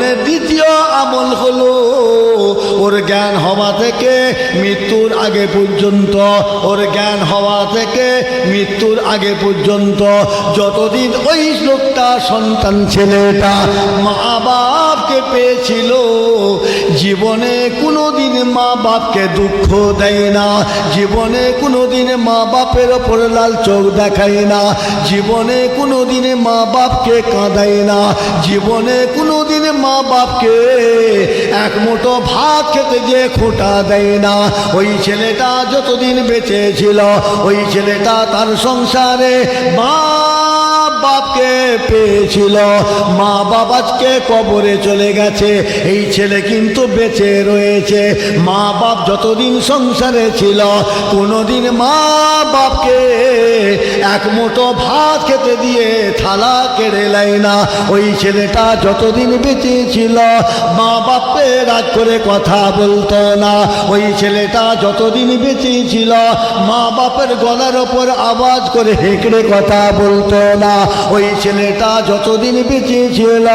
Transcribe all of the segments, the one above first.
জীবনের দ্বিতীয় আমল হলো জ্ঞান হওয়া থেকে মৃত্যুর আগে পর্যন্ত, ওর জ্ঞান হওয়া থেকে মৃত্যুর আগে পর্যন্ত, যতদিন ওই লোকটা সন্তান ছেলেটা মা বাপকে পেয়েছিল, জীবনে কোনো দিন মা বাপকে দুঃখ দেয় না, জীবনে কোনো দিন মা বাপের ওপর লাল চোখ দেখায় না, জীবনে কোনো দিনে মা বাপকে কাঁদায় না, জীবনে কোনো দিনে মা বাপকে এক মুঠো ভাত খেতে যে খোঁটা দেয় না। ওই ছেলেটা যতদিন বেঁচে ছিল ওই ছেলেটা তার সংসারে মা বাপকে পেয়েছিল। মা বাবাকে কবরে চলে গেছে। এই ছেলে কিন্তু বেঁচে রয়েছে। মা বাপ যতদিন সংসারে ছিল, কোনোদিন মা বাপকে এক মুঠো ভাত খেতে দিয়ে থালা কেড়ে লাই না। ওই ছেলেটা যতদিন বেঁচে ছিল, মা বাপে রাগ করে কথা বলতো না। ওই ছেলেটা যতদিন বেঁচে ছিল, মা বাপের গলার ওপর আওয়াজ করে হেঁকড়ে কথা বলতো না। ওই ছেলেটা যতদিন বেঁচে ছিল,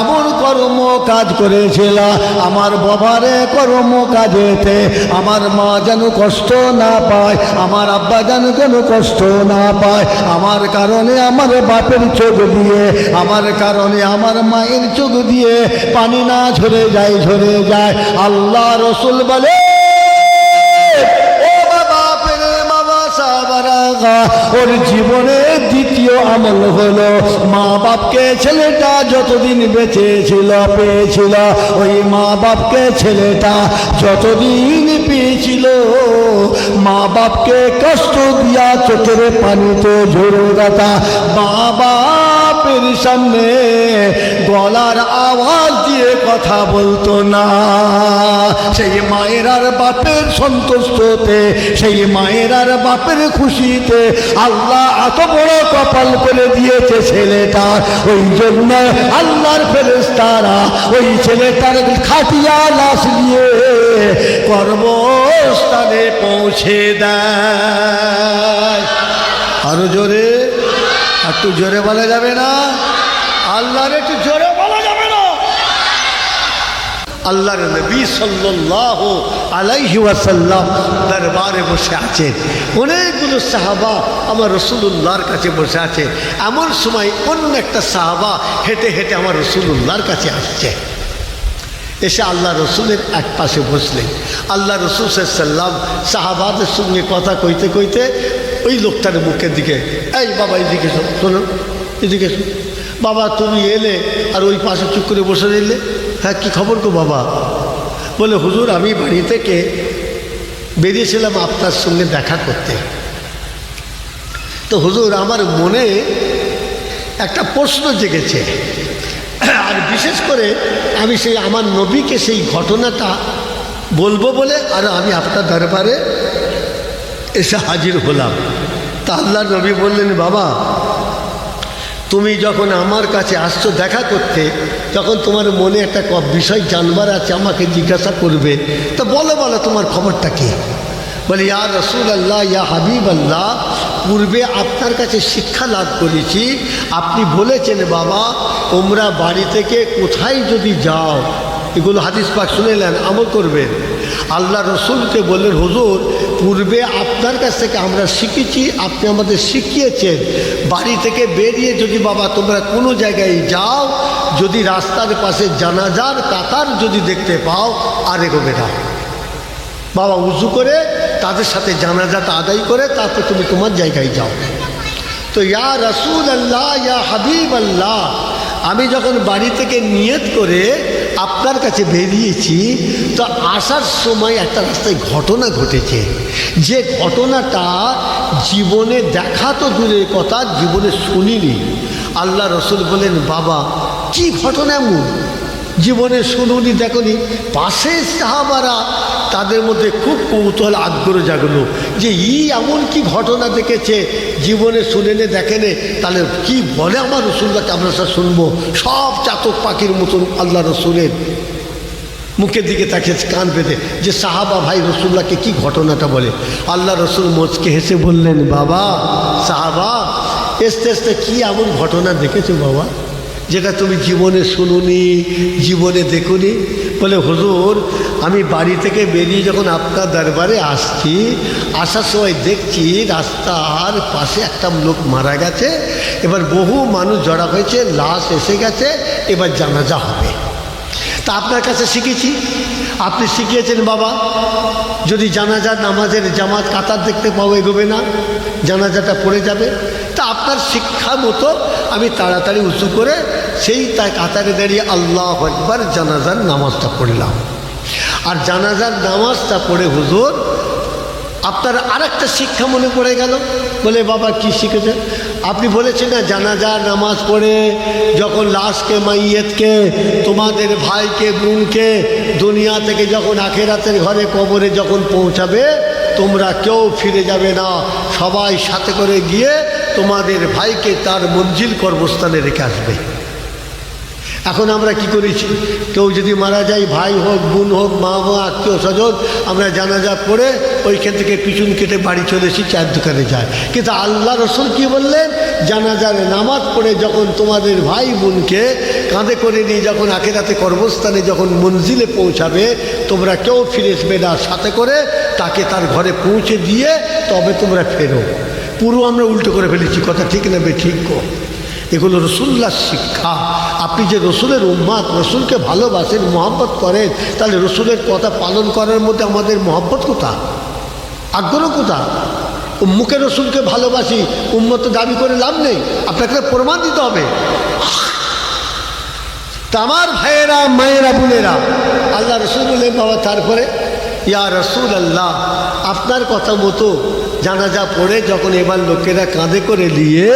এমন কর্ম কাজ করেছিল। আমার বাবারে কর্ম কাজেতে আমার মা যেন কষ্ট না পায়, আমার আব্বা যেন যেন কষ্ট না পায়। আমার কারণে আমার বাপের চোখ দিয়ে, আমার কারণে আমার মায়ের চোখ দিয়ে পানি না ঝরে যায় ঝরে যায়। আল্লাহ রসুল বলে ওর জীবনের দ্বিতীয় আমল হলো। মা বাপকে ছেলেটা যতদিন বেঁচে ছিল, পেয়েছিল। ওই মা বাপকে ছেলেটা যতদিন পেয়েছিল, মা বাপকে কষ্ট দিয়া চোখের পানিতে ঝরে দাতা মা বাপের সামনে গলার আওয়াজ দিয়ে কথা বলতো না। সেই মায়ের আর বাপের সন্তুষ্টতে, সেই মায়ের আর বাপের খুশিতে আল্লাহ এত বড় কপাল করে দিয়েছে ছেলেটা। ওই জন্য আল্লাহর ফেরেস্তারা ওই ছেলেটার খাটিয়া লাশ দিয়ে কর্মস্থানে পৌঁছে দেয়। আরও জোরে। একটু জোরে বলা যাবে না? আল্লাহর একটু জোরে বলা যাবে না? আল্লাহর নবী সাল্লাহ আলাইহি ওয়াসাল্লাম দরবারে বসে আছেন। অনেকগুলো সাহাবা আমার রসুল্লাহর কাছে বসে আছে। এমন সময় অন্য একটা সাহাবা হেঁটে হেঁটে আমার রসুল্লাহর কাছে আসছে। এসে আল্লাহ রসুলের এক পাশে বসলেন। আল্লাহ রসুল সাল্লাম সাহাবাদের সঙ্গে কথা কইতে কইতে ওই লোকটার মুখের দিকে, এই বাবা, এদিকে শোন, এদিকে বাবা, তুমি এলে আর ওই পাশে চুপ করে বসে রইলে? হ্যাঁ কী খবর গো বাবা? বলে, হুজুর, আমি বাড়ি থেকে বেরিয়েছিলাম আপনার সঙ্গে দেখা করতে। তো হুজুর, আমার মনে একটা প্রশ্ন জেগেছে। আর বিশেষ করে আমি সেই, আমার নবীকে সেই ঘটনাটা বলব বলে, আর আমি আপনার দরবারে এসে হাজির হলাম। তা আল্লাহ নবী বললেন, বাবা, তুমি যখন আমার কাছে আসছো দেখা করতে তখন তোমার মনে একটা বিষয় জানবার আছে, আমাকে জিজ্ঞাসা করবে, তা বলো বলো, তোমার খবরটা কি? বলে, ইয়া রসুল আল্লাহ ইয়া হাবিব আল্লাহ পূর্বে আপনার কাছে শিক্ষা লাভ করেছি। আপনি বলেছেন, বাবা, তোমরা বাড়ি থেকে কোথায় যদি যাও, এগুলো হাদিস পাক শুনেলেন আমল করবেন। আল্লাহ রসুলকে বললেন হুজুর, পূর্বে আপনার কাছ থেকে আমরা শিখেছি, আপনি আমাদের শিখিয়েছেন। বাড়ি থেকে বেরিয়ে যদি বাবা তোমরা কোনো জায়গায় যাও, যদি রাস্তার পাশে জানাজার কাতার যদি দেখতে পাও, আর এগোবে না বাবা উজু করে তাদের সাথে জানাজাটা আদায় করে তারপর তুমি তোমার জায়গায় যাও। তো ইয়া রসুল আল্লাহ ইয়া হাবিব আল্লাহ আমি যখন বাড়ি থেকে নিয়ত করে আপনার কাছে বেরিয়েছি, তো আসার সময় একটা রাস্তায় ঘটনা ঘটেছে। যে ঘটনাটা জীবনে দেখা তো দূরের কথা, জীবনে শুনিনি। আল্লাহ রসুল বলেন, বাবা, কি ঘটনা এমন? জীবনে শুনুনি, দেখনি, পাশে সাহাবারা তাদের মধ্যে খুব কৌতূহল, আগ্রহ জাগলো যে, ই এমন কি ঘটনা দেখেছে? জীবনে শুনেনে, দেখেনে, তাহলে কি বলে আমার রসুল্লাহকে আমরা সব শুনব? সব চাতক পাখির মতন আল্লাহ রসুলের মুখের দিকে তাকে কান পেতে যে সাহাবা ভাই রসুল্লাহকে কি ঘটনাটা বলে? আল্লাহ রসুল মোচকে হেসে বললেন, বাবা, সাহাবা এসতে এসতে কি এমন ঘটনা দেখেছ বাবা? যেটা তুমি জীবনে শুনুনি, জীবনে দেখুনি, বলে, হুজুর, আমি বাড়ি থেকে বেরিয়ে যখন আপনার দরবারে আসছি, আসার সময় দেখছি রাস্তার পাশে একটা লোক মারা গেছে, এবার বহু মানুষ জড়া হয়েছে, লাশ এসে গেছে, এবার জানাজা হবে। তা আপনার কাছে শিখেছি। আপনি শিখিয়েছেন, বাবা, যদি জানাজার নামাজের জামাত কাতার দেখতে পাবো এগোবে না, জানাজাটা পড়ে যাবে। তা আপনার শিক্ষা মতো আমি তাড়াতাড়ি উঁচু করে সেই তাই কাতারে দাঁড়িয়ে আল্লাহ একবার জানাজার নামাজটা পড়লাম। আর জানাজার নামাজটা পড়ে হুজুর, আপনার আরেকটা শিক্ষা মনে পড়ে গেল। বলে, বাবা, কি শিখেছে? আপনি বলেছেন না, জানাজার নামাজ পড়ে যখন লাশকে, মাইয়েতকে, তোমাদের ভাইকে, বোনকে দুনিয়া থেকে যখন আখেরাতের ঘরে, কবরে যখন পৌঁছাবে, তোমরা কেউ ফিরে যাবে না। সবাই সাথে করে গিয়ে তোমাদের ভাইকে তার মঞ্জিল কর্মস্থানে রেখে আসবে। এখন আমরা কি করেছি? কেউ যদি মারা যায়, ভাই হোক, বোন হোক, মা মা আত্মীয় স্বজন, আমরা জানাজা পড়ে ওইখান থেকে পিছন কেটে বাড়ি চলে এসেছি চায়ের দোকানে যায়। কিন্তু আল্লাহ রসুল কি বললেন? জানাজার নামাজ পড়ে যখন তোমাদের ভাই বোনকে কাঁধে করে নিয়ে যখন আখেরাতে কর্মস্থানে যখন মঞ্জিলে পৌঁছাবে, তোমরা কেউ ফিরে আসবে না। সাথে করে তাকে তার ঘরে পৌঁছে দিয়ে তবে তোমরা ফেরো। পুরো আমরা উল্টো করে ফেলেছি, কথা ঠিক নেবে ঠিক কো। এগুলো রসুল্লার শিক্ষা। আপনি যে রসুলের উম্মাদ, রসুলকে ভালোবাসেন মোহাম্মত করেন, তাহলে রসুলের কথা পালন করার মধ্যে আমাদের মোহাম্মত কোথা আগ্রহ কোথা মুখে রসুলকে ভালোবাসি, উম্মত দাবি করে লাভ নেই, আপনাকে প্রমাণ দিতে হবে। তা আমার ভাইয়েরা, মায়েরা, বোনেরা, আল্লাহ রসুল বললেন, বাবা, তারপরে, ইয়া রসুল আল্লাহ আপনার কথা মতো জানাজা পড়ে যখন এবার লোকেরা কাঁধে করে নিয়ে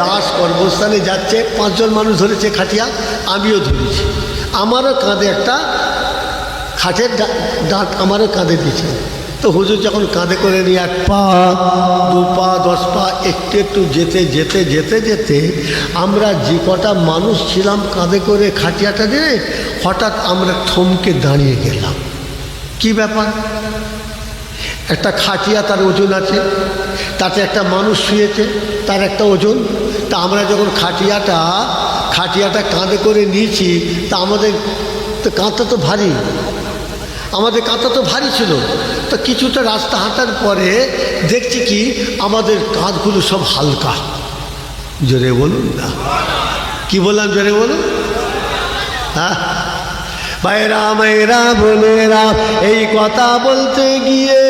লাশ কর্মস্থানে যাচ্ছে, পাঁচজন মানুষ ধরেছে খাটিয়া, আমিও ধরেছি। আমারও কাঁধে একটা খাটের দাঁত আমারও কাঁধে দিয়েছে। তো হুজুর যখন কাঁধে করে নিয়ে এক পা, দু পা, দশ পা, একটু একটু যেতে যেতে যেতে যেতে আমরা যে কটা মানুষ ছিলাম কাঁধে করে খাটিয়াটা দিয়ে হঠাৎ আমরা থমকে দাঁড়িয়ে গেলাম। কি ব্যাপার? একটা খাটিয়া তার ওজন আছে, তাতে একটা মানুষ শুয়েছে, তার একটা ওজন। তা আমরা যখন খাটিয়াটা খাটিয়াটা কাঁধে করে নিয়েছি, তা আমাদের তো কাঁধটা তো ভারী। আমাদের কাঁথা তো ভারী ছিল। তো কিছুটা রাস্তা হাঁটার পরে দেখছি কি, আমাদের কাঁধগুলো সব হালকা। জোরে বলুন না। কি বললাম জোরে বলুন? হ্যাঁ? ভাইরা, মায়েরা, বোনেরা, এই কথা বলতে গিয়ে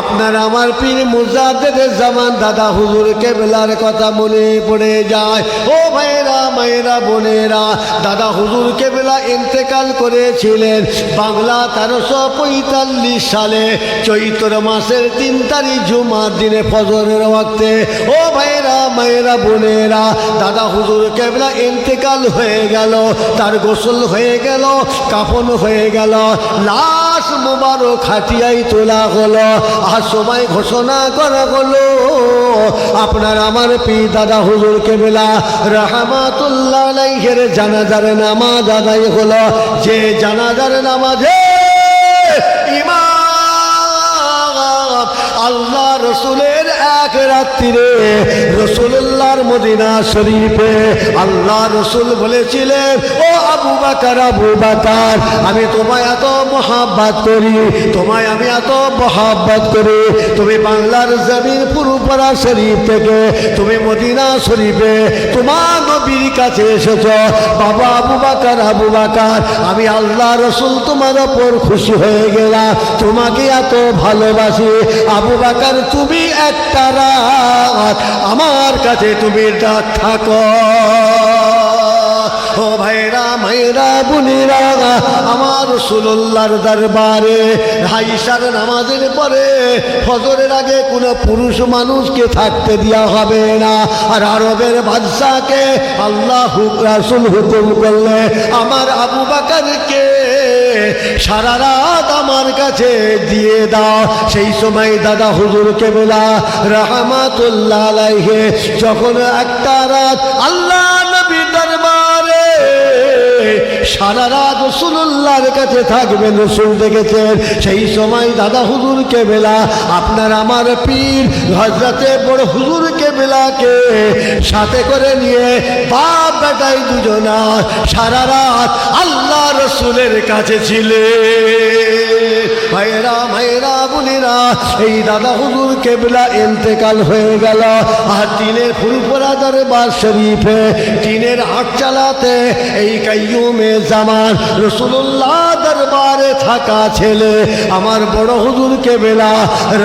আপনার আমার পীর মুজাদের জামান দাদা হুজুর কেবলার কথা মনে পড়ে যায়। ও ভাইরা মায়েরা, বোনেরা, দাদা হুজুর কেবলা ইন্তেকাল করেছিলেন বাংলা তেরোশো পঁয়তাল্লিশ সালে চৈত্র মাসের তিন তারিখ জুমার দিনে ফজরের ওয়াক্তে। ও ভাইরা মায়েরা, বোনেরা, দাদা হুজুর কেবলা ইন্তেকাল হয়ে গেল, তার গোসল হয়ে গেল, কাফন হয়ে গেল, লাশ মোবারক খাটিয়াই তোলা হলো। আর সময় ঘোষণা করা হলো। আপনার আমার পি দাদা হুজুর কেবলা রহমাতুল্লাহ আলাইহের জানাজার নামাজ আদায় হলো। যে জানাজার নামাজে আল্লাহ রসুলের এক রাত্রিরে রসুল্লাহর মদিনা শরীফে আল্লাহ রসুল বলেছিলেন, ও আবু বাকার আবু বাকার। আমি তোমায় এত মহাব্বাত করি, তোমায় আমি এত মহাব্বাত করি। তুমি বাংলার জমিন পুরুপাড়া শরীফ থেকে, তুমি মদিনা শরীফে তোমার নবীর কাছে এসেছ। বাবা আবু বাকার আবু বাকার, আমি আল্লাহ রসুল তোমার ওপর খুশি হয়ে গেলাম। তোমাকে এত ভালোবাসি। আবু বাকার, তুমি একটা রাত আমার কাছে তুমি ডাক থাকো। ও ভাইরা মায়েরা বোনেরা, আমার রসুল্লাহর দরবারে হাইসার নামাজের পরে ফজরের আগে কোনো পুরুষ মানুষকে থাকতে দেওয়া হবে না। আর আরবের বাদশাকে আল্লাহ রাসুল হুকুম করলে আমার আবু বাকারকে সারা রাত আমার কাছে দিয়ে দাও। সেই সময় দাদা হুজুর কেবলা রহমাতুল্লাহ আলাইহে, যখন একটা রাত আল্লাহ সারা রাত রসুল্লাহর কাছে থাকবেন রসুল দেখেছেন। সেই সময় দাদা হুজুর কেবেলা, আপনার আমার পীর হজরাতে বড় হুজুর কেবেলাকে সাথে করে নিয়ে বাপ বেটাই দুজনা সারা রাত আল্লাহ রসুলের কাছে ছিলে ভাইরা ভাইরা বোনেরা এই দাদা হুজুর কেবলা এন্তেকাল হয়ে গেল আর টিনের ফুলপরা দরবার শরীফে, টিনের হাট চালাতে এই কাইয়ুমে জামান রসুল্লাহ দরবারে থাকা ছেলে, আমার বড় হুজুর কেবেলা,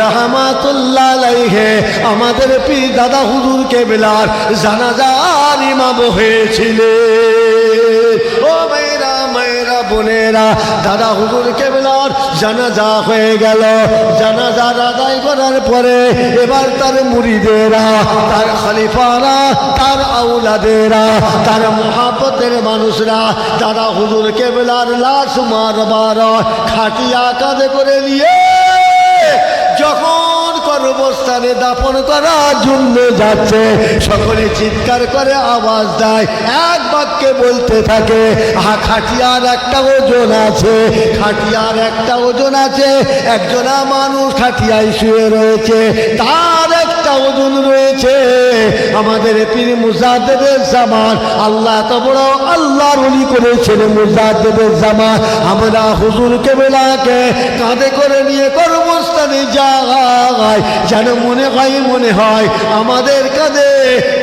রহমাতুল্লাহ আলাইহে, আমাদের পীর দাদা হুজুর কেবেলার জানাজার ইমাম হয়েছিলেন। ও বোনেরা, দাদা হুজুর কেবলার জানাজা হয়ে গেল। জানাজা আদায় করার পরে এবার তার মুড়িদেরা, তার খালিফারা, তার আউলাদেরা, তার মহাপতের মানুষরা, দাদা হুজুর কেবলার লাশ মারবার খাটিয়া কাঁধে করে নিয়ে যখন কর্মস্থানে দাপন করার জন্য যাচ্ছে। সকলে চিৎকার করে আওয়াজ দেয়। এক বাক্যে বলতে থাকে খাটিয়ার একটা ওজন আছে, খাটিয়ার একটা ওজন আছে, একজনা মানুষ খাটিয়ায় শুয়ে রয়েছে, তার একটা ওজন রয়েছে। আমাদের পীর মুজাদ্দেদের জামান আল্লাহ তো বড় আল্লাহর উলি করেছেন মুজাদ্দেদের জামান আমরা হুজুর কেবেলাকে কাঁধে করে নিয়ে কর্মস্থানে যাই যেন মনে হয় মনে হয়, আমাদের কাঁধে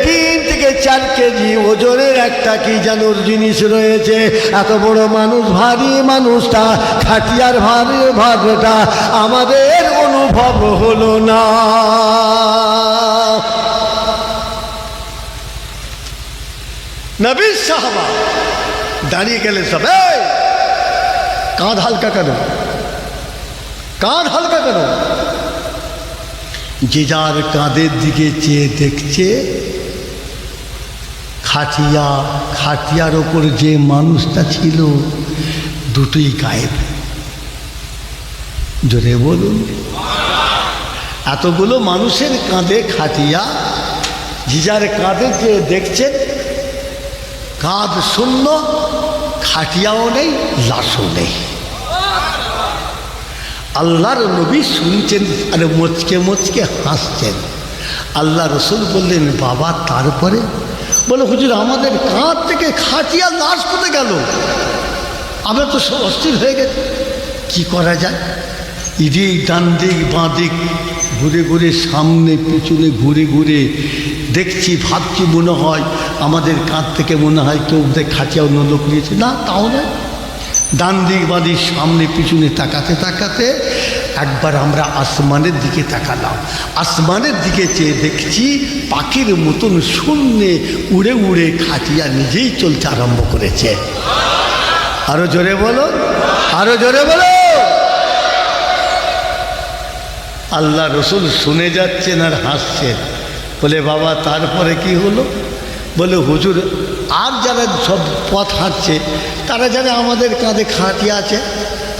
তিন থেকে চার কেজি ওজনের একটা কি যেন জিনিস রয়েছে। এত বড় মানুষ, ভারী মানুষটা, খাটিয়ার ভারী ভারটা আমাদের অনুভব হলো না। নবী সাহাবা, দাঁড়িয়ে গেলে সব কাঁধ হালকা কেন কাঁধ হালকা কেন যে যার কাঁধের দিকে চেয়ে দেখছে, খাটিয়া, খাটিয়ার ওপর যে মানুষটা ছিল, দুটোই গায়েব। জোরে বলুন। এতগুলো মানুষের কাঁধে খাটিয়া জিজার কাঁধে যে দেখছেন কাঁধ শূন্য, খাটিয়াও নেই, লাশও নেই। আল্লাহর নবী শুনছেন আর মচকে মচকে হাসছেন। আল্লাহ রসুল বললেন, বাবা, তারপরে? বলে, হুজুর, আমাদের কাঁধ থেকে খাটিয়া লাশ কোথায় গেল? আমরা তো সব অস্থির হয়ে গেছে। কি করা যায়? ইদিক ডান দিক বাঁ দিক ঘুরে ঘুরে, সামনে, পিছনে, ঘুরে ঘুরে দেখছি, ভাবছি মনে হয় আমাদের কাঁধ থেকে মনে হয় কেউ খাটিয়া অন্য লোক নিয়েছে। না, তাও নয়। ডান দিক সামনে পিছনে তাকাতে তাকাতে একবার আমরা আসমানের দিকে তাকালাম। আসমানের দিকে চেয়ে দেখছি পাখির মতন শূন্যে উড়ে উড়ে খাটিয়া নিজেই চলতে আরম্ভ করেছে। আরও জোরে বলো, আরও জোরে বলো। আল্লাহ রসুল শুনে যাচ্ছেন আর হাসছেন। বলে, বাবা, তারপরে কি হলো? বলে, হুজুর, আর যারা সব পথ হাঁটছে তারা জানে আমাদের কাঁধে খাঁটি আছে,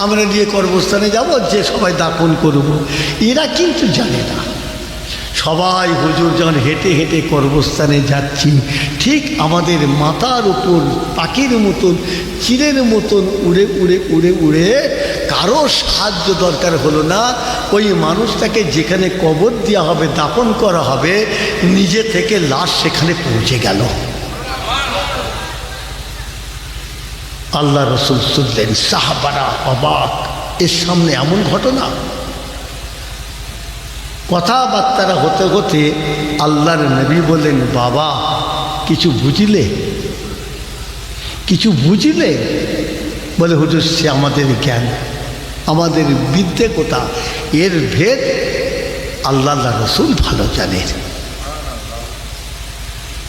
আমরা নিয়ে কর্মস্থানে যাব, যে সবাই দাপন করব। এরা কিন্তু জানে না। সবাই হুজুর যখন হেঁটে হেঁটে কর্মস্থানে যাচ্ছি, ঠিক আমাদের মাথার উপর, পাখির মতন চিরের মতন উড়ে উড়ে উড়ে উড়ে কারও সাহায্য দরকার হলো না। ওই মানুষটাকে যেখানে কবর দেওয়া হবে দাপন করা হবে, নিজে থেকে লাশ সেখানে পৌঁছে গেল। আল্লাহ রসুল শুনলেন, সাহাবারা অবাক, এর সামনে এমন ঘটনা। কথাবার্তারা হতে হতে আল্লাহর নবী বললেন, বাবা, কিছু বুঝিলে? কিছু বুঝিলে? বলে, হুজুর, সে আমাদের জ্ঞান, আমাদের বিদ্যে কোথা? এর ভেদ আল্লাহ রসুল ভালো জানেন।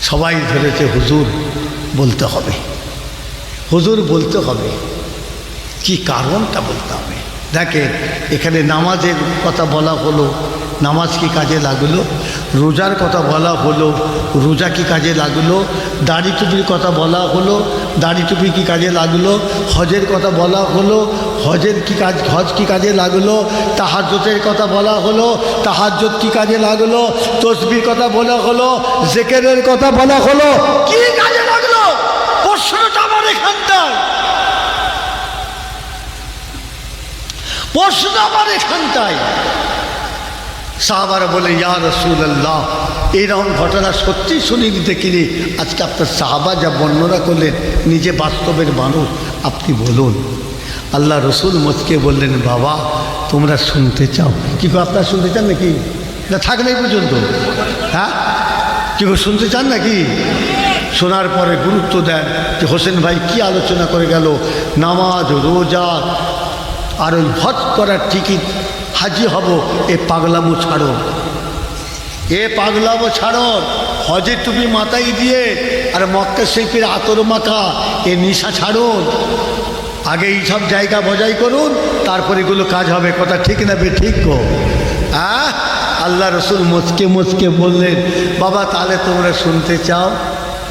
সবাই ধরেছে, হুজুর, বলতে হবে। হুজুর বলতে হবে। কি কারণটা বলতে হবে? দেখেন, এখানে নামাজের কথা বলা হলো, নামাজ কি কাজে লাগল? রোজার কথা বলা হলো, রোজা কি কাজে লাগল? দাড়ি টুপির কথা বলা হলো, দাড়ি টুপি কি কাজে লাগল? হজের কথা বলা হলো, হজের কি কাজ, হজ কি কাজে লাগল? তাহাজ্যতের কথা বলা হলো তাহাজ্যত কি কাজে লাগল? তসবির কথা বলা হলো, জেকেরের কথা বলা হলো, কি এখানটায়। প্রশ্ন আমার এখানটায়। সাহাবারা বলে, ইয়া রসুল্লাহ এইরকম ঘটনা সত্যি শুনিনি দেখিনি। আজকে আপনার সাহাবা যা বর্ণনা করলেন, নিজে বাস্তবের মানুষ, আপনি বলুন। আল্লাহ রসুল মতকে বললেন, বাবা, তোমরা শুনতে চাও। কি আপনারা শুনতে চান নাকি? না থাকলেই পর্যন্ত। হ্যাঁ? কি শুনতে চান নাকি? শোনার পরে গুরুত্ব দেন যে হোসেন ভাই কি আলোচনা করে গেল, নামাজ, রোজা, আর ওই ভট করার টিকিট, হাজি হব, এ পাগলামো ছাড়ো। এ পাগলামো ছাড়ো, হজে তুমি মাথায় দিয়ে, আর মক্কা শিল্পীর আতর মাথা, এ নিশা ছাড়ুন। আগে এই সব জায়গা বজাই করুন, তারপরে এগুলো কাজ হবে। কথা ঠিক না বে ঠিক গো? আল্লাহ রসুল মুচকে মুচকে বললেন, বাবা তাহলে তোমরা শুনতে চাও?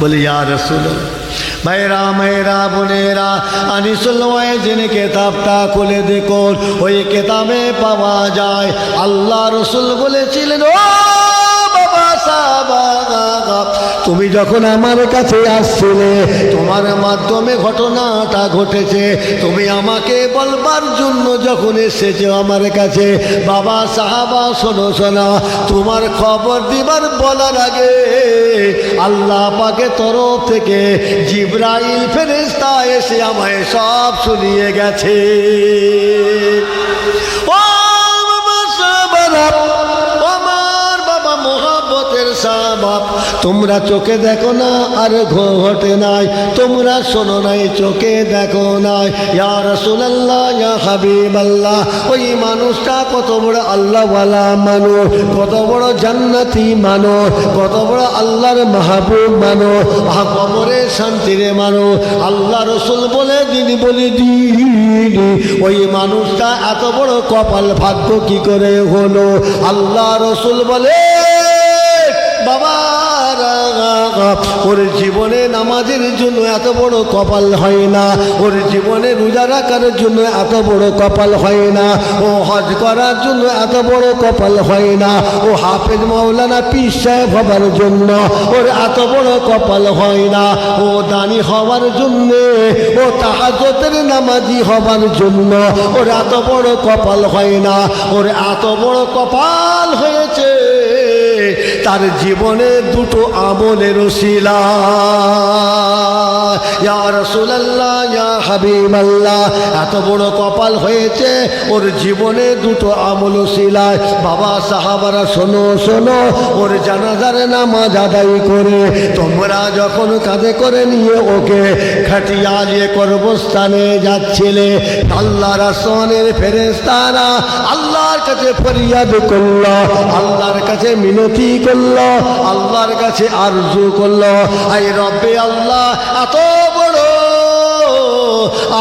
বলে, ইয়া রসুল ভাইরা মেয়েরা, বোনেরা, আনিসুল যিনি কেতাবটা খুলে দেখুন, ওই কেতাবে পাওয়া যায়। আল্লাহ রসুল বলেছিলেন, ও তুমি যখন আমার কাছে আসছিলে, তোমার মাধ্যমে ঘটনাটা ঘটেছে, তুমি আমাকে বলবার জন্য যখন এসেছ আমার কাছে, বাবা, সাহাবা, শোনো, শোনা, তোমার খবর দিবার বলার আগে আল্লাহ পাকে তরফ থেকে জিব্রাইল ফেরেস্তা এসে আমায় সব শুনিয়ে গেছে। ও বাবা, সাহাবারা তোমরা চোখে দেখো না, আর ঘটে নাই। তোমরা শোনো নাই, চোখে দেখো নাই। ইয়া রাসূলুল্লাহ, ইয়া হাবিবাল্লাহ, ওই মানুষটা কত বড় আল্লাহওয়ালা মানুষ, কত বড় জান্নাতি মানুষ, কত বড় আল্লাহর মাহবুব মানুষ আহ কবরে শান্তিরে মানুষ। আল্লাহ রসুল বলে দিন বলে দিন। ওই মানুষটা এত বড় কপাল ভাগ্য কি করে হলো? আল্লাহ রসুল বলে বাবা ওর জীবনে নামাজের জন্য এত বড় কপাল হয় না। ওর জীবনে রোজা রাখার জন্য এত বড় কপাল হয় না। ও হজ করার জন্য এত বড় কপাল হয় না। ও হাফেজ মাওলানা পীর সাহেব হবার জন্য ওর এত বড় কপাল হয় না। ও দানি হওয়ার জন্য, ও তাহাজতের নামাজি হবার জন্য ওর এত বড় কপাল হয় না। ওর এত বড় কপাল হয়েছে তার জীবনে দুটো আমলের শিলা এত বড় কপাল হয়েছে, ওর জীবনে দুটো আমল শিলায় বাবা সাহাবারা, শোনো শোনো, ওর জানাজার নামাজ আদায় করে, তোমরা যখন কাঁধে করে নিয়ে ওকে খাটিয়া দিয়ে কর্মস্থানে যাচ্ছিলে আল্লাহ রাসনের ফেরেস্তারা আল্লাহর কাছে ফরিয়াদ করল, আল্লাহর কাছে মিনতি করল আল্লাহর কাছে আরজু করল আই রব্বে আল্লাহ এত বড়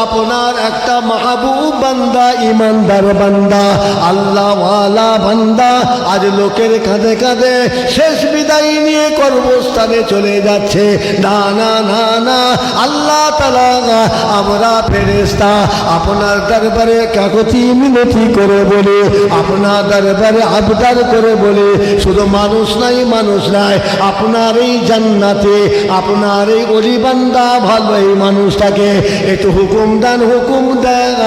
আপনার একটা মাহবুব বান্দা, ইমানদার বান্দা, আল্লাহওয়ালা বান্দা। আজ লোকের কাঁধে কাঁধে শেষ বিদায় নিয়ে কর্মস্থানে চলে যাচ্ছে। না না না না, আল্লাহ তালা আমরা ফেরেস্তা আপনার দরবারে কাকতি মিনতি করে বলে, আপনার দরবারে আবদার করে বলে, শুধু মানুষ নাই মানুষ নাই আপনার এই জান্নাতে আপনার এই অলিবান্দা ভালো এই মানুষটাকে একটু হুকুম দেন হুকুম দেন।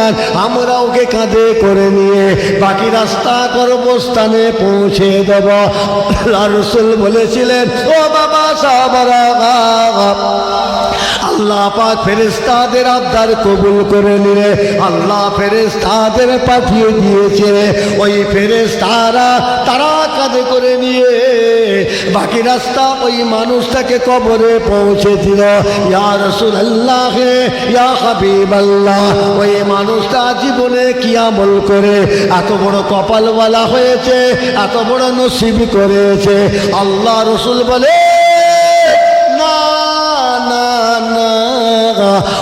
আমরা ওকে কাঁধে করে নিয়ে বাকি রাস্তা কর্মস্থানে পৌঁছে দেব। রসুল বলেছিলেন, ও বাবা সাহাবারা আল্লাহ পাক ফেরেস্তাদের আবদার কবুল করে নিলে, আল্লাহ ফেরেস্তাদের পাঠিয়ে দিয়েছে। ওই ফেরেস্তারা তারা কাঁধে করে নিয়ে বাকি রাস্তা ওই মানুষটাকে কবরে পৌঁছে দিল। ইয়া রসুল আল্লাহ ইয়া হাবিব আল্লাহ ওই মানুষটা জীবনে কি আমল করে? এত বড় কপালওয়ালা হয়েছে, এত বড় নসিব করেছে। আল্লাহ রসুল বলে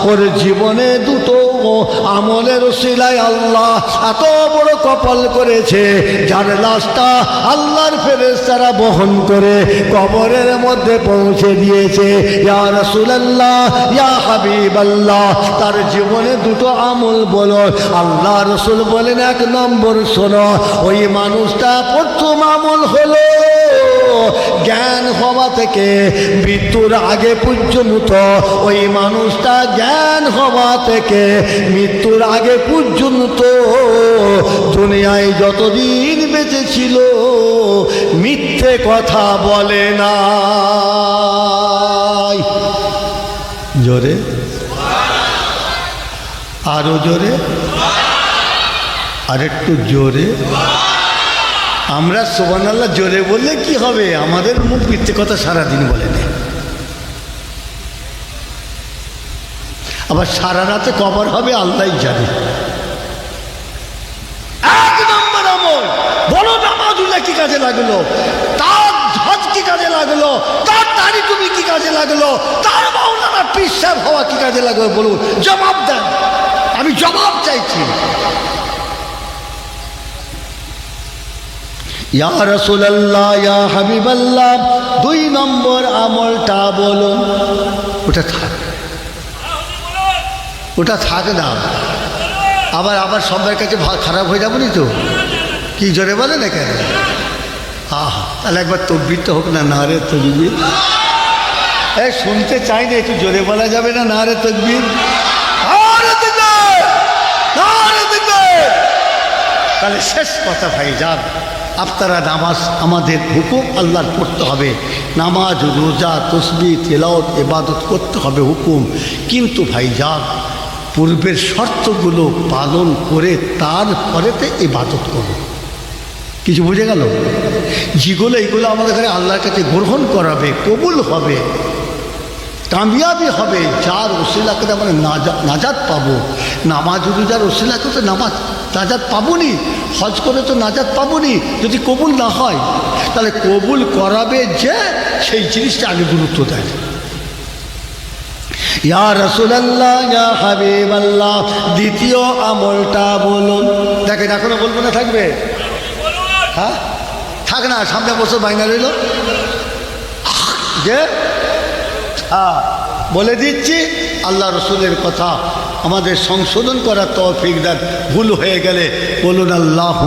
ওর জীবনে দুটো আমলের শিলায় আল্লাহ এত বড় কপাল করেছে, যার লাশটা আল্লাহর ফেরেস্তারা বহন করে কবরের মধ্যে পৌঁছে দিয়েছে। ইয়া রাসূলুল্লাহ, ইয়া হাবিবাল্লাহ, তার জীবনে দুটো আমল বলো। আল্লাহ রসুল বলেন, এক নম্বর শোনো, ওই মানুষটা প্রথম আমল হলো জ্ঞান হওয়া থেকে মৃত্যুর আগে পর্যন্ত, ওই মানুষটা জ্ঞান হওয়া থেকে মৃত্যুর আগে পর্যন্ত দুনিয়ায় যতদিন বেঁচে ছিল, মিথ্যে কথা বলে না জোরে? আরও জোরে? আর একটু জোরে? আমরা সোবান আল্লাহ জোরে বললে কি হবে? আমাদের মুখ মিথ্যে কথা সারাদিন বলে নেয় আবার সারা রাতে কবর হবে আল্লাহ জানে। এক নম্বর আমল, বলো নামাজুল্লাহ কি কাজে লাগল? তার হজ কি কাজে লাগল? তার দাড়ি তুমি কি কাজে লাগল? তার মাওলানা পিসাব হওয়া কি কাজে লাগল? বলুন, জবাব দেন। আমি জবাব চাইছি। ইয়া রসুল্লাহ ইয়া হাবিবাল্লাহ, দুই নম্বর আমলটা বলুন। ওটা থাক। ওটা থাক না। আবার আবার সবার কাছে খারাপ হয়ে যাব নি তো? কি জোরে বলে না কেন? আহ, তাহলে একবার তকবির তো হোক না না রে তকবির। এ শুনতে চাই না, একটু জোরে বলা যাবে না না রে তকবীর! তাহলে শেষ কথা ভাই, যান। আপনারা নামাজ আমাদের হুকুম আল্লাহর পড়তে হবে। নামাজ, রোজা, তসবি তেলাওত এবাদত করতে হবে হুকুম। কিন্তু ভাই যান পূর্বের শর্তগুলো পালন করে তারপরেতে ইবাদত করুন কিছু বুঝে গেল? যেগুলো এইগুলো আমাদের এখানে আল্লাহর কাছে গ্রহণ করাবে, কবুল হবে। কামিয়াবি হবে, যার ওসিলা করে আমরা নাজা- নাজাত পাবো। নামাজ রোজার ওসিলা করে তো নামাজ নাজাত পাবনি, হজ করে তো নাজাত পাবো নি যদি কবুল না হয়, তাহলে কবুল করাবে যে সেই জিনিসটা আগে গুরুত্ব দেয়। ইয়া রসুলাল্লাহ, ইয়া হাবিব আল্লাহ দ্বিতীয় আমলটা বলুন। দেখেন, এখনও বলব না, থাকবে? হ্যাঁ? থাক না, সামনে বছর বাইনা রইল যে হ্যাঁ বলে দিচ্ছি, আল্লাহ রসুলের কথা আমাদের সংশোধন করার তৌফিক দেন। ভুল হয়ে গেলে বলুন আল্লাহ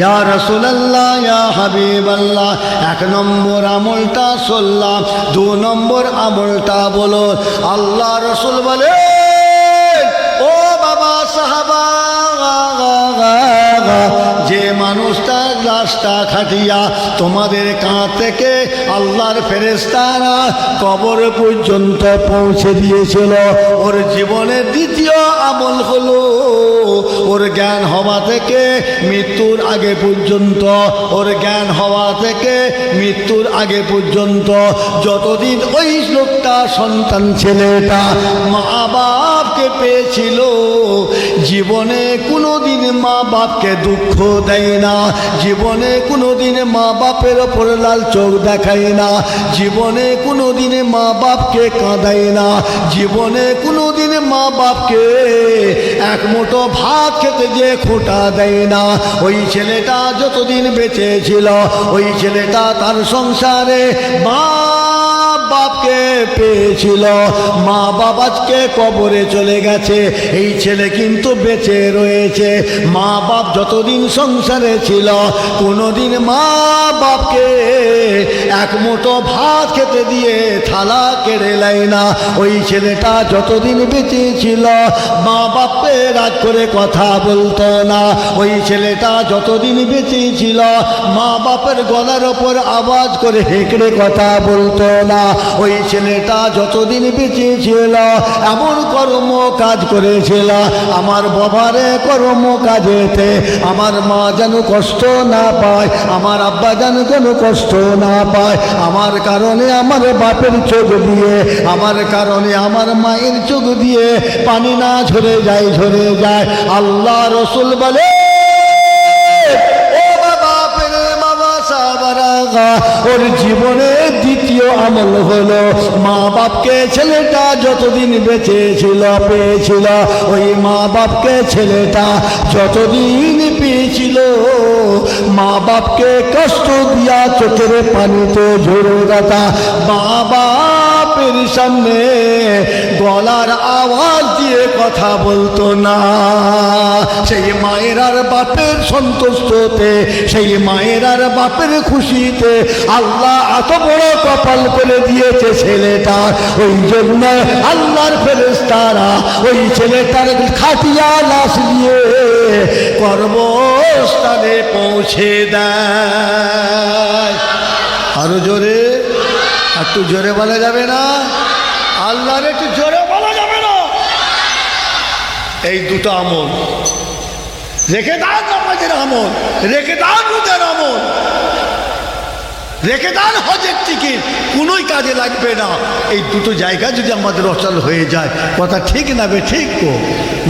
ইয়া রসুল আল্লাহ ইয়া হাবিব আল্লাহ এক নম্বর আমলটা সল্লাম দু নম্বর আমলটা বলুন, আল্লাহ রসুল বলে ও বাবা সাহাবা! যে মানুষটা লাশটা খাটিয়া তোমাদের কাঁ থেকে আল্লাহর ফেরেস্তারা কবর পর্যন্ত পৌঁছে দিয়েছিল, ওর জীবনের দ্বিতীয় আমল হলো ওর জ্ঞান হওয়া থেকে মৃত্যুর আগে পর্যন্ত, ওর জ্ঞান হওয়া থেকে মৃত্যুর আগে পর্যন্ত যতদিন ওই লোকটা সন্তান ছেলেটা মা বাপকে পেয়েছিল জীবনে কোনোদিন মা বাপকে দুঃখ দেয় না। জীবনে কোনোদিন মা বাপের ওপর লাল চোখ দেখায় না। জীবনে কোনোদিন মা বাপকে কাঁদায় না। জীবনে কোনোদিন মা বাপকে এক মুঠো ভাত খেতে যে খোঁটা দেয় না। ওই ছেলেটা যতদিন বেঁচে ছিল, ওই ছেলেটা তার সংসারে মা বাপকে পেয়েছিল। মা বাবাকে কবরে চলে গেছে। এই ছেলে কিন্তু বেঁচে রয়েছে। মা বাপ যতদিন সংসারে ছিল, কোনোদিন মা বাপকে এক মুঠো ভাত খেতে দিয়ে থালা কেড়ে লাই না। ওই ছেলেটা যতদিন বেঁচে ছিল, মা বাপে রাগ করে কথা বলতো না। ওই ছেলেটা যতদিন বেঁচে ছিল, মা বাপের গলার ওপর আওয়াজ করে হেঁকড়ে কথা বলতো না। ওই ছেলেটা যতদিন বেঁচে ছিল এমন কর্ম কাজ করেছিল, আমার বাবারে কর্ম কাজেতে আমার মা যেন কষ্ট না পায়, আমার আব্বা যেন কোনো কষ্ট না পায়, আমার কারণে আমার বাপের চোখ দিয়ে, আমার কারণে আমার মায়ের চোখ দিয়ে পানি না ঝরে যায় ঝরে যায়। আল্লাহ রসুল বলে ওর জীবনের দ্বিতীয় আমল হলো মা বাপকে ছেলেটা যতদিন বেঁচে ছিল পেয়েছিল, ওই মা বাপকে ছেলেটা যতদিন পেয়েছিল মা বাপকে কষ্ট দিয়া চোখের পানিতে ঝরে দাতা বাপ বাপের সামনে গলার আওয়াজ দিয়ে কথা বলতো না। সেই মায়ের আর বাপের সন্তুষ্টতে, সেই মায়ের আর বাপের খুশিতে আল্লাহ এত বড় কপাল করে দিয়েছে ছেলেটা। ওই জন্য আল্লাহর ফেরেস্তারা ওই ছেলেটার খাটিয়া লাশ দিয়ে কর্মস্থানে পৌঁছে দেয়। আরও জোরে। একটু জোরে বলা যাবে না? আল্লাহর একটু জোরে বলা যাবে না? এই দুটো আমল। রেখে দান আমাদের আমল, রেখে দান ওদের আমল। রেখে দান হজের টিকিট কোনোই কাজে লাগবে না। এই দুটো জায়গা যদি আমাদের অচল হয়ে যায়, কথা ঠিক না বে ঠিক তো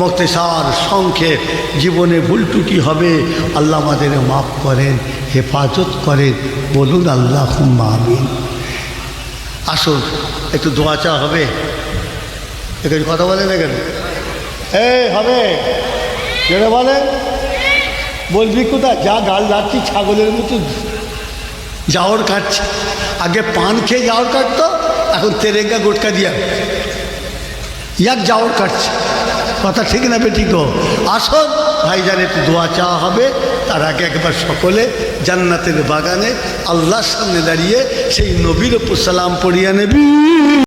মক্তেসার সংক্ষেপ জীবনে ভুল ত্রুটি হবে, আল্লাহ আমাদের মাফ করেন, হেফাজত করেন, বলুন আল্লাহ আমিন। আসুন, একটু দোয়া চা হবে। একটু কথা বলে না কেন এই, হবে। যেটা বলেন, বলবি কোথায়? যা গাল যাচ্ছি ছাগলের মতো। জাওর কাটছে আগে পান খেয়ে জাওর কাটতো, এখন তেরেঙ্গা গোটকা দিয়া। ইয়াক জাওর কাটছে। কথা ঠিক না বেটি গো। আসুন, ভাইজান, একটু দোয়া চাওয়া হবে। তার আগে একবার সকলে জান্নাতের বাগানে আল্লাহর সামনে দাঁড়িয়ে সেই নবীর উপর সালাম পড়িয়া নেবি।